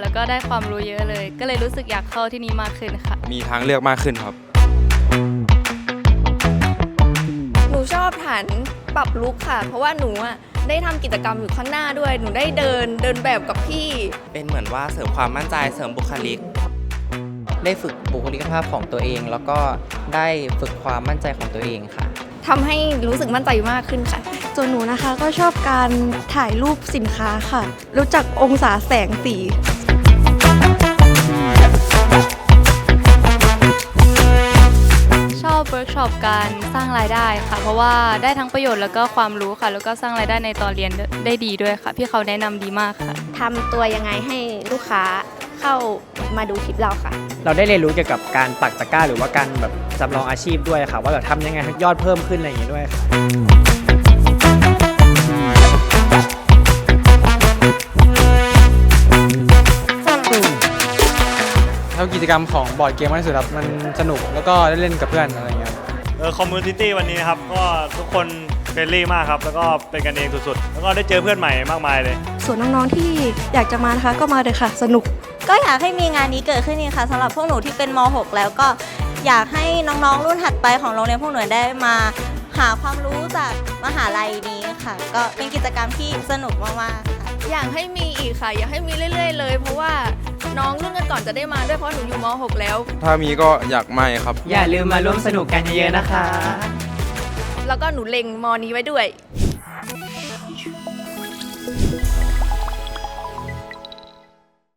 แล้วก็ได้ความรู้เยอะเลย ก็เลยรู้สึกอยากเข้าที่นี่มากขึ้นค่ะ มีทางเลือกมากขึ้นครับ หนูชอบฐานปรับลุกค่ะ เพราะว่าหนูอะได้ทำกิจกรรมอยู่ข้างหน้าด้วย หนูได้เดินเดินแบบกับพี่ เป็นเหมือนว่าเสริมความมั่นใจเสริมบุคลิก ได้ฝึกบุคลิกภาพของตัวเอง แล้วก็ได้ฝึกความมั่นใจของตัวเองค่ะ ทำให้รู้สึกมั่นใจมากขึ้นค่ะ ส่วนหนูนะคะก็ชอบการถ่ายรูปสินค้าค่ะ รู้จักองศาแสงสี ชอบเวิร์กช็อปการสร้างรายได้ค่ะ เพราะว่าได้ทั้งประโยชน์แล้วก็ความรู้ค่ะ แล้วก็สร้างรายได้ในตอนเรียนได้ดีด้วยค่ะ พี่เขาแนะนำดีมากค่ะ ทำตัวยังไงให้ลูกค้าเข้ามาดูคลิปเราค่ะ เราได้เรียนรู้เกี่ยวกับการปักตะกร้า หรือว่าการแบบจำลองอาชีพด้วยค่ะ ว่าแบบทำยังไงให้ยอดเพิ่มขึ้นอะไรอย่างงี้ด้วยค่ะแล้วกิจกรรมของบอร์ดเกมมากที่สุดครับมันสนุกแล้วก็ได้เล่นกับเพื่อนอะไรเงี้ย เออคอมมูนิตี้วันนี้นะครับ ก็ทุกคนเฟรนลี่มากครับ แล้วก็เป็นกันเองสุดๆ แล้วก็ได้เจอเพื่อนใหม่มากมายเลย ส่วนน้องๆที่อยากจะมานะคะก็มาเลยค่ะ สนุก ก็อยากให้มีงานนี้เกิดขึ้นนี่ค่ะสำหรับพวกหนูที่เป็นม .6 แล้วก็อยากให้น้องๆรุ่นถัดไปของโรงเรียนพวกหนูได้มาหาความรู้จากมหาลัยนี้ค่ะ ก็เป็นกิจกรรมที่สนุกมากๆค่ะ อยากให้มีอีกค่ะ อยากให้มีเรื่อย ๆ เลย เพราะว่าน้องรุ่นกันก่ อนจะได้มาด้วยเพราะหนูอยู่ม .6 แล้ว ถ้ามีก็อยากมาครับ อย่าลืมมาร่วมสนุกกันเยอะๆนะคะ แล้วก็หนูเล็งมอนี้ไว้ด้วย